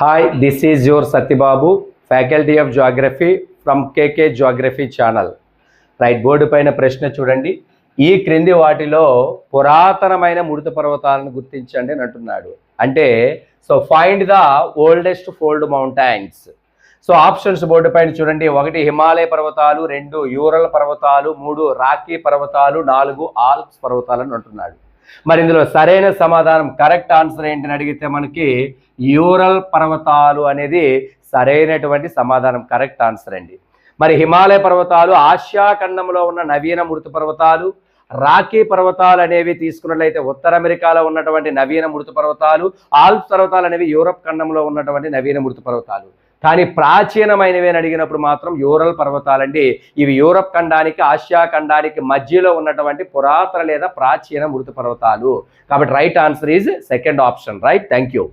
Hi this is your Satyababu faculty of geography from KK geography channel right board పైన ప్రశ్న చూడండి. ఈ క్రింది వాటిలో పురాతనమైన మృత పర్వతాలను గుర్తించండి అని అంటున్నాడు. అంటే so find the oldest fold mountains so options board పైన చూడండి. ఒకటి హిమాలయ పర్వతాలు రెండు యూరల్ పర్వతాలు మూడు రాకీ పర్వతాలు నాలుగు ఆల్ప్స్ పర్వతాలు అని అంటున్నాడు. మరి ఇందులో సరైన సమాధానం కరెక్ట్ ఆన్సర్ ఏంటని అడిగితే మనకి యూరల్ పర్వతాలు అనేది సరైనటువంటి సమాధానం కరెక్ట్ ఆన్సర్ అండి. మరి హిమాలయ పర్వతాలు ఆసియా ఖండంలో ఉన్న నవీన మృతు పర్వతాలు రాకీ పర్వతాలు అనేవి తీసుకున్నట్లయితే ఉత్తర అమెరికాలో ఉన్నటువంటి నవీన మృతు పర్వతాలు ఆల్ప్ పర్వతాలు అనేవి యూరప్ ఖండంలో ఉన్నటువంటి నవీన మృతు పర్వతాలు. కానీ ప్రాచీనమైనవి అని అడిగినప్పుడు మాత్రం యూరల్ పర్వతాలండి. ఇవి యూరప్ ఖండానికి ఆసియా ఖండానికి మధ్యలో ఉన్నటువంటి పురాతన లేదా ప్రాచీన మృత పర్వతాలు. కాబట్టి right answer is second option right? Thank you